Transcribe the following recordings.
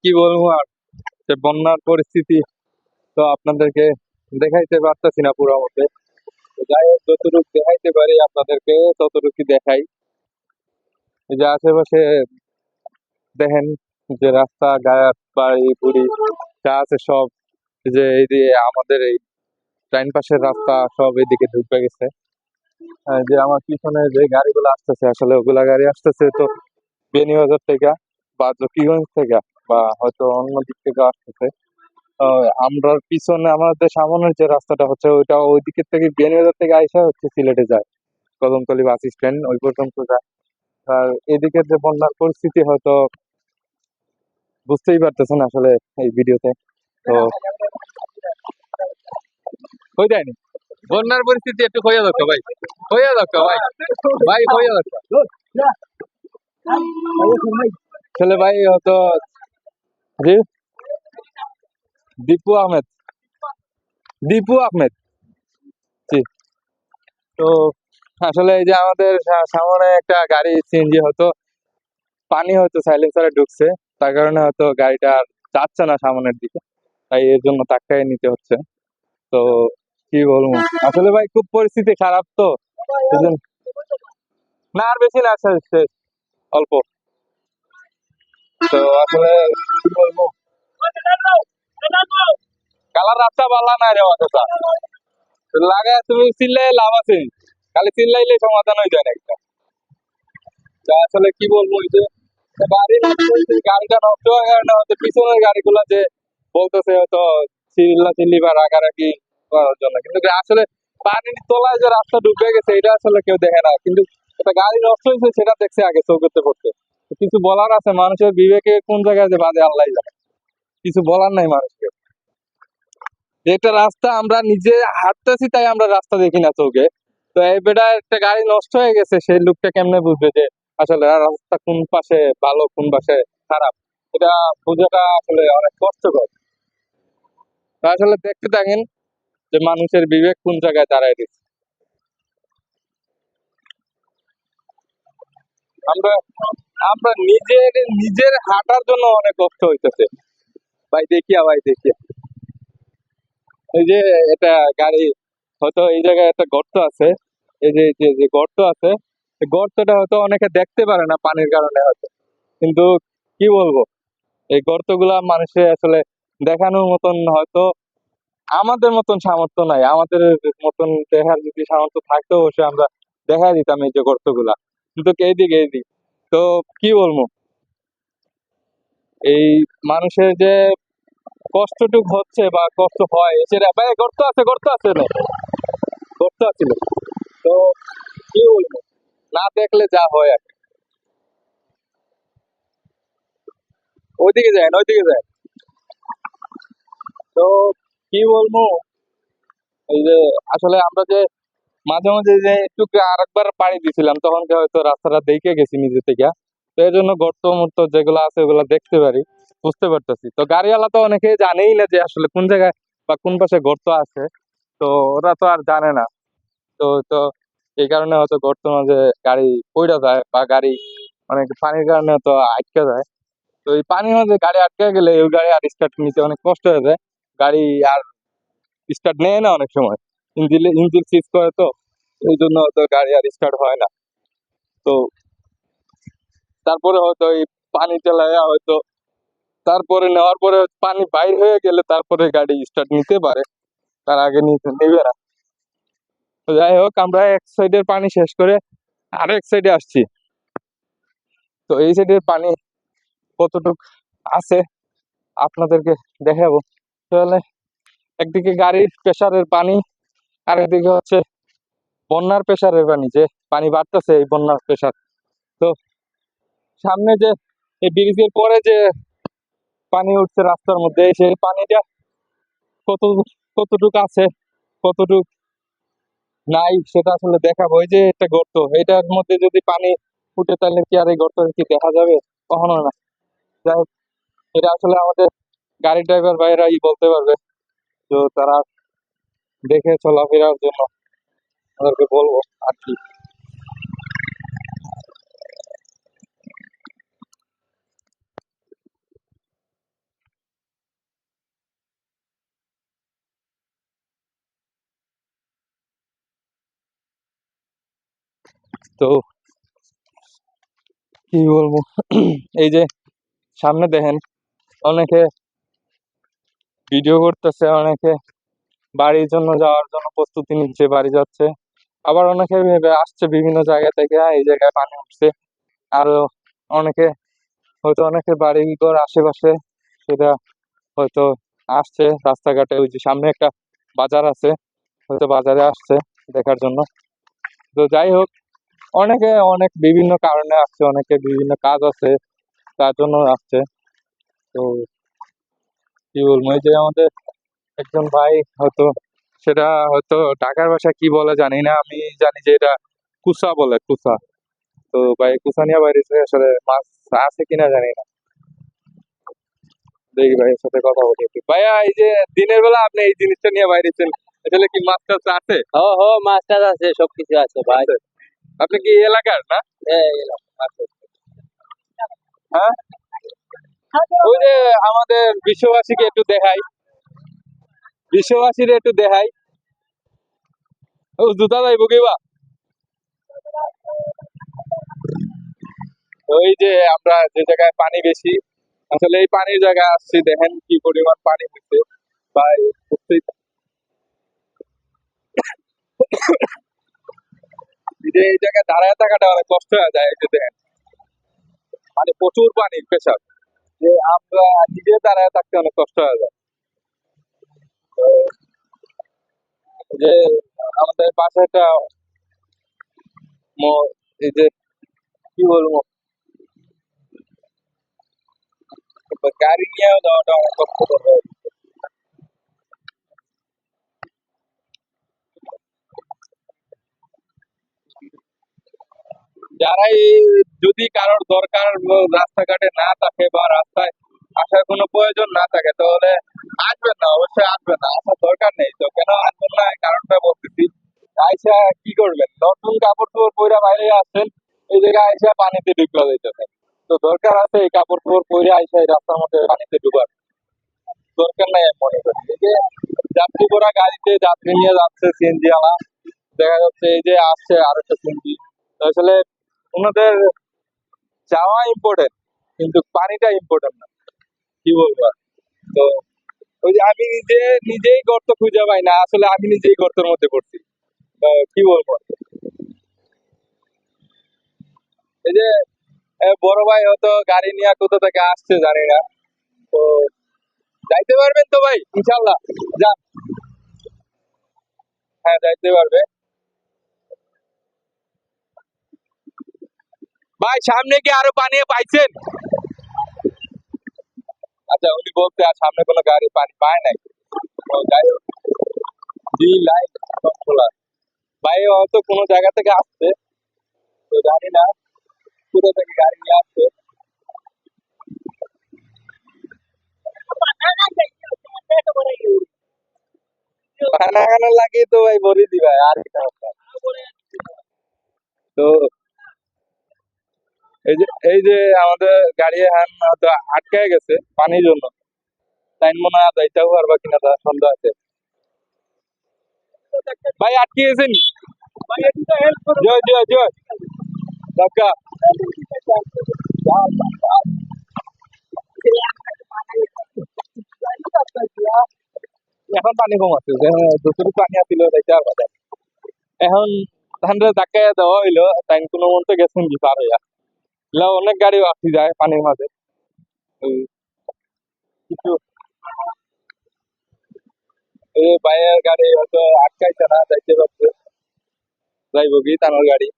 কি বলব আর? যে বন্যার পরিস্থিতি তো আপনাদেরকে দেখাইতে পারতেছি না পুরো মতে। যাই হোক, যতটুকু দেখাইতে পারি আপনাদেরকে ততটুকু দেখাই। এই যে আশেপাশে দেখেন যে রাস্তা গায়ে বাড়ি, বুড়ি, যা আছে সব যে এই দিয়ে আমাদের এই ডাইন পাশের রাস্তা সব এদিকে ঢুকে গেছে। যে আমার পিছনে যে গাড়িগুলো আসতেছে, আসলে ওগুলা গাড়ি আসতেছে তো বেনিবাজার থেকে বা জকিগঞ্জ থেকে বা হয়তো অন্য দিক থেকে আসতেছে। আহ, আমরা পিছনে আমাদের সামনের যে রাস্তাটা হচ্ছে ওইটা ওই দিকের থেকে বিয়ানীবাজার থেকে আইসা হচ্ছে সিলেটে যায়। কদমতলি বাস স্ট্যান্ড ওই পর্যন্ত যায়। আর এদিকের যে বন্যার পরিস্থিতি হয়তো বুঝতেই পারতেছেন আসলে এই ভিডিওতে। তো হয়ে যায়নি বন্যার পরিস্থিতি একটু হইয়া দক্ষ ভাই। হইয়া দক্ষ ভাই। ভাই হইয়া দক্ষ ছেলে ভাই হয়তো জি দীপু আহমেদ। দীপু আহমেদ। তো আসলে এই যে আমাদের সামনে একটা গাড়ি সিএনজি হয়তো পানি হয়তো সাইলেন্সারে ঢুকছে, তার কারণে হয়তো গাড়িটা আর যাচ্ছে না সামনের দিকে, তাই এর জন্য ধাক্কায় নিতে হচ্ছে। তো কি বলব? আসলে ভাই খুব পরিস্থিতি খারাপ তো না, আর বেশি না শেষ। অল্প। তো আসলে কি বলব? কালার রাস্তা বালা না রে অতটা লাগে তুমি চিল্লাই লাভ আছে। খালি চিল্লাইলে সমাধান হয়ে যায় একটা। তা আসলে কি বলব যে, গাড়ি গাড়িটা নষ্ট হওয়ার কারণে হয়তো পিছনের গাড়িগুলো যে বলতেছে হয়তো চিল্লা চিল্লি বা রাগারাগি করার জন্য। কিন্তু আসলে পানির তলায় যে রাস্তা ডুবে গেছে, এটা আসলে কেউ দেখে না। কিন্তু একটা গাড়ি নষ্ট হয়েছে, সেটা দেখছে আগে চৌকতে পড়তে। কিছু বলার আছে, মানুষের বিবেকে কোন জায়গায় যে বাদে আল্লাহ জানে। কিছু বলার নাই মানুষকে। একটা রাস্তা আমরা নিজে হাঁটতেছি, তাই আমরা রাস্তা দেখি না চোখে তো এই বেটা একটা গাড়ি নষ্ট হয়ে গেছে, সেই লোকটা কেমনে বুঝবে যে আসলে রাস্তা কোন পাশে ভালো, কোন পাশে খারাপ? এটা বোঝাটা আসলে অনেক কষ্টকর। আসলে দেখতে থাকেন যে মানুষের বিবেক কোন জায়গায় দাঁড়ায় দিচ্ছে। আমরা আমরা নিজের নিজের হাঁটার জন্য অনেক কষ্ট হইতেছে। ভাই দেখিয়া ভাই দেখিয়া। এই যে এটা গাড়ি, হয়তো এই জায়গায় একটা গর্ত আছে। এই যে যে যে গর্ত আছে গর্তটা হয়তো অনেকে দেখতে পারে না পানির কারণে হয়তো। কিন্তু কি বলব? এই গর্তগুলা মানুষের আসলে দেখানোর মতন হয়তো আমাদের মতন সামর্থ্য নাই। আমাদের মতন দেখার যদি সামর্থ্য থাকতো অবশ্যই আমরা দেখা দিতাম এই যে গর্তগুলা। কিন্তু এইদিকে এইদিক তো কি বলব? এই মানুষের যে কষ্টটুক হচ্ছে বা কষ্ট হয় সেটা ভাই, গর্ত আছে গর্ত আছে না? গর্ত আছিল তো কি বলব? না দেখলে যা হয় আর ওইদিকে যায় ওইদিকে যায় তো কি বলব? এই যে আসলে আমরা যে মাঝে মাঝে যে একটু আরেকবার পাড়ি দিছিলাম, তখন হয়তো রাস্তাটা দেখে গেছি নিজে থেকে। তো এই জন্য গর্ত মর্ত যেগুলো আছে, ওগুলো দেখতে পারি, বুঝতে পারতেছি। তো গাড়িওয়ালা তো অনেকে জানেই না যে আসলে কোন জায়গায় বা কোন পাশে গর্ত আছে। তো ওরা তো আর জানে না। তো তো এই কারণে হয়তো গর্ত মাঝে গাড়ি পইড়া যায় বা গাড়ি অনেক পানির কারণে তো আটকে যায়। তো এই পানির মাঝে গাড়ি আটকে গেলে ওই গাড়ি আর স্টার্ট নিতে অনেক কষ্ট হয়ে যায়। গাড়ি আর স্টার্ট নেয় না অনেক সময়। ইঞ্জিন ইঞ্জিন সিজ করে তো এই জন্য হয়তো গাড়ি আর স্টার্ট হয় না। তো তারপরে হয়তো এই পানি চালায় হয়তো, তারপরে নেওয়ার পরে পানি বাইর হয়ে গেলে তারপরে গাড়ি স্টার্ট নিতে পারে। তার আগে নিতে, নেবে না। যাই হোক, আমরা এক সাইডের পানি শেষ করে আরেক সাইডে আসছি। তো এই সাইডের পানি কতটুক আছে আপনাদেরকে দেখাবো। তাহলে একদিকে গাড়ির প্রেসারের পানি আর একদিকে হচ্ছে বন্যার প্রেসারের পানি, যে পানি বাড়তেছে এই বন্যার প্রেসার তো সামনে যে এই ব্রিজের পরে যে পানি উঠছে রাস্তার মধ্যে, সেই পানিটা কত, কতটুক আছে, কতটুক নাই, সেটা আসলে দেখাবো। যে একটা গর্ত, এটার মধ্যে যদি পানি উঠে, তাহলে কি আর এই গর্ত কি দেখা যাবে? কখনো না। যাই হোক, এটা আসলে আমাদের গাড়ি ড্রাইভার ভাইয়েরাই বলতে পারবে। তো তারা দেখে চলাফেরার জন্য তাদেরকে বলব, আর কি। তো কি বলব? এই যে সামনে দেখেন, অনেকে ভিডিও করতেছে, অনেকে বাড়ির জন্য যাওয়ার জন্য প্রস্তুতি নিচ্ছে বাড়ি যাচ্ছে। আবার অনেকে ভেবে আসছে বিভিন্ন জায়গা থেকে "হ্যাঁ, এই জায়গায় পানি উঠছে। আরও অনেকে হয়তো অনেকে বাড়ি ঘর আশেপাশে সেটা হয়তো আসছে রাস্তাঘাটে ওই যে সামনে একটা বাজার আছে হয়তো বাজারে আসছে দেখার জন্য। তো যাই হোক অনেকে অনেক বিভিন্ন কারণে আসছে অনেকে বিভিন্ন কাজ আছে তার জন্য আসছে। তো কি বলব এই যে আমাদের একজন ভাই হয়তো সেটা হয়তো ঢাকার ভাষা কি বলে জানি না আমি জানি যে এটা কুসা বলে কুসা। তো ভাই কুসা নিয়ে বাইরে আসলে মাছ আছে কিনা জানি না। দেখি ভাইয়ের সাথে কথা বলি ভাইয়া এই যে দিনের বেলা আপনি এই জিনিসটা নিয়ে বাইরেছেন আসলে কি মাছ টাছ আছে? হ হ মাছ টাছ আছে সবকিছু আছে ভাই। আপনি কি এলাকার না? আচ্ছা। হ্যাঁ? ওই যে আমাদের বিশ্ববাসীকে একটু দেখাই। বিশ্ববাসীর একটু দেখাই। ও জুতা যাইব কিবা ওই যে আমরা যে জায়গায় পানি বেশি, আসলে এই পানির জায়গায় আসছি দেখেন কি পরিমাণ পানি হচ্ছে এই বুঝতেই যে এই জায়গায় দাঁড়ায় থাকাটা অনেক কষ্ট হয়ে যায় যে দেখেন। মানে প্রচুর পানির প্রেশার যে আমরা নিজে দাঁড়ায় থাকতে অনেক কষ্ট হয়ে যায়। যে আমাদের পাশে একটা এই যে কি বলব? গাড়ি নিয়ে যাওয়াটা অনেক কষ্টকর হয়ে যারাই যদি কারোর দরকার রাস্তাঘাটে না থাকে বা রাস্তায় আসার কোনো প্রয়োজন না থাকে, তাহলে আসবেন না, অবশ্যই আসবেন না, আসার দরকার নেই তো, কেন আসবেন না? কারণটা বলতেছি। আইসা কি করবেন? নতুন কাপড় চোপড় পরে বাইরে আসছেন, এই জায়গায় আইসা পানিতে ঢুকলা যাইতেছে। তো দরকার আছে এই কাপড় চোপড় পরে আইসা এই রাস্তার মধ্যে পানিতে ডুবার। দরকার নাই মনে করি। এই যে যাত্রী করা গাড়িতে যাত্রী নিয়ে যাচ্ছে সিএনজি আলা, দেখা যাচ্ছে এই যে আসছে আরেকটা সিএনজি। তো আসলে ওনাদের যাওয়া ইম্পর্টেন্ট কিন্তু পানিটা ইম্পর্টেন্ট না। কি বলব তো ওই যে আমি নিজে, নিজেই গর্ত খুঁজে পাই না, আসলে আমি নিজেই গর্তের মধ্যে পড়ছি। কি বলব এই যে বড় ভাই হয়তো গাড়ি নিয়ে কোথা থেকে আসছে জানি না। তো যাইতে পারবেন তো ভাই ইনশাল্লাহ যান। হ্যাঁ যাইতে পারবে। ভাই, সামনে কি আরও পানি পাইছেন? আচ্ছা উনি বলতে আর সামনে কোনো গাড়ি পানি পায় নাই। তো যাই হোক। জি সব খোলা ভাই হয়তো কোনো জায়গা থেকে আসছে। তো জানি না, কোথা থেকে গাড়ি নিয়ে আসছে। লাগে তো ভাই বলি দি ভাই, আর তো এই যে এই যে আমাদের গাড়ি হান হয়তো গেছে পানির জন্য। তাই মনে হয় যাইতেও পারবা কিনা তার সন্দেহ আছে। ভাই, আটকে গেছেন জয় জয় জয়। কাকা এখন পানি কম আছে যতটুকু পানি পারবা এখন ধানটা ধাক্কায় দেওয়া হইল তাই কোনো মতে গেছেন কি পার হইয়া অনেক গাড়ি আসি যায় পানির মাঝে। কিছু বাইরের গাড়ি হয়তো আটকাইছে না, যাইতে পারছে। যাইব কি, তানোর গাড়ি।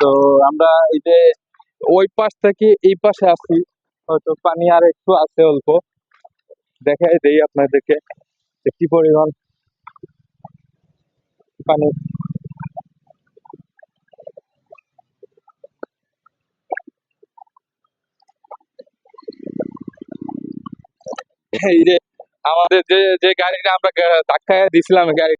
তো আমরা এই যে ওই পাশ থেকে এই পাশে আসি হয়তো পানি আর একটু আছে অল্প। দেখাই দেই আপনাদেরকে কি পরিমাণ পানি এই যে আমাদের যে যে গাড়িটা আমরা ধাক্কায় দিছিলাম গাড়ি